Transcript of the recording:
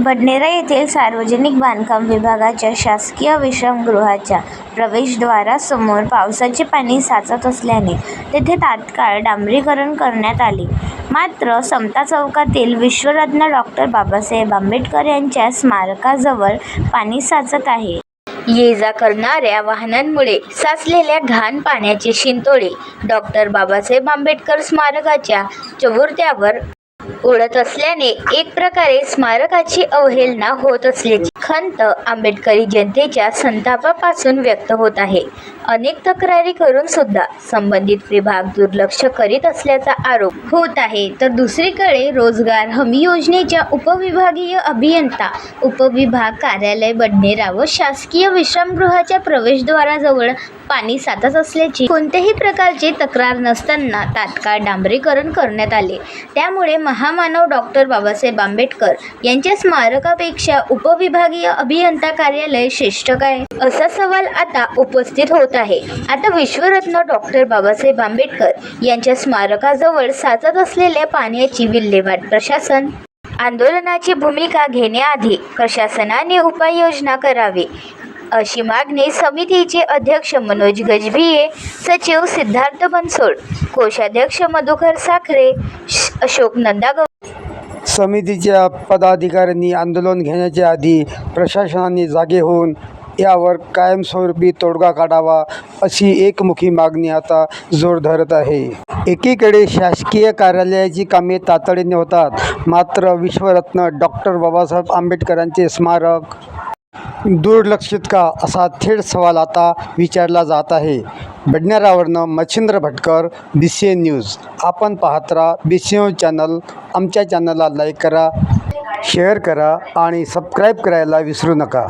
बडनेरा येथील सार्वजनिक बांधकाम विभागाच्या शासकीय विश्रामगृहाच्या प्रवेशद्वारासमोर पावसाचे पाणी साचत असल्याने तेथे तात्काळ डांबरीकरण करण्यात आले. मात्र समता चौकातील विश्वरत्न डॉक्टर बाबासाहेब आंबेडकर यांच्या स्मारकाजवळ पाणी साचत आहे. ये जा करणाऱ्या वाहनांमुळे साचलेल्या घाण पाण्याचे शिंतोडे डॉक्टर बाबासाहेब आंबेडकर स्मारकाच्या चौहद्द्यावर उडत असल्याने एक प्रकारे स्मारकाची अवहेलना होत असल्याची खंत आंबेडकरी जनतेच्या संतापापासून व्यक्त होत आहे. अनेक तक्रारी करून सुद्धा संबंधित विभाग दुर्लक्ष करीत असल्याचा आरोप होत आहे. तर दुसरीकडे रोजगार हमी योजनेच्या उपविभागीय अभियंता उपविभाग कार्यालय बडनेरा व शासकीय विश्रामगृहाच्या प्रवेशद्वाराजवळ पाणी साचत असल्याची कोणत्याही प्रकारची तक्रार नसताना तात्काळ डांबरीकरण करण्यात आले. त्यामुळे महामानव डॉक्टर बाबासाहेब आंबेडकर यांच्या स्मारकापेक्षा उपविभागीय अभियंता कार्यालय श्रेष्ठ काय? असा सवाल आता उपस्थित होत आहे. आता विश्वरत्न डॉक्टर बाबासाहेब आंबेडकर यांच्या स्मारकाजवळ साचत असलेल्या पाण्याची विल्हेवाट प्रशासन आंदोलनाची भूमिका घेण्याआधी प्रशासनाने उपाययोजना करावी अशी मागणी समितीचे अध्यक्ष मनोज गजभिये सचिव सिद्धार्थ बनसोड कोषाध्यक्ष मधुकर साखरे श- अशोक नंदागौ समितीच्या पदाधिकाऱ्यांनी आंदोलन घेण्याच्या आधी प्रशासनाने जागे होऊन यावर कायमस्वरूपी तोडगा काढावा अशी एकमुखी मागणी आता जोर धरत आहे. एकीकडे शासकीय कार्यालयाची कामे तातडीने होतात मात्र विश्वरत्न डॉक्टर बाबासाहेब आंबेडकरांचे स्मारक दुर्लक्षित का असा थेट सवाल आता विचारला जात आहे. बडनेरावरनं Machhindra Bhatkar B C N news. आपण पाहत राहा बी सी एन चॅनल. आमच्या चॅनलला लाईक करा शेअर करा आणि सबस्क्राईब करायला विसरू नका.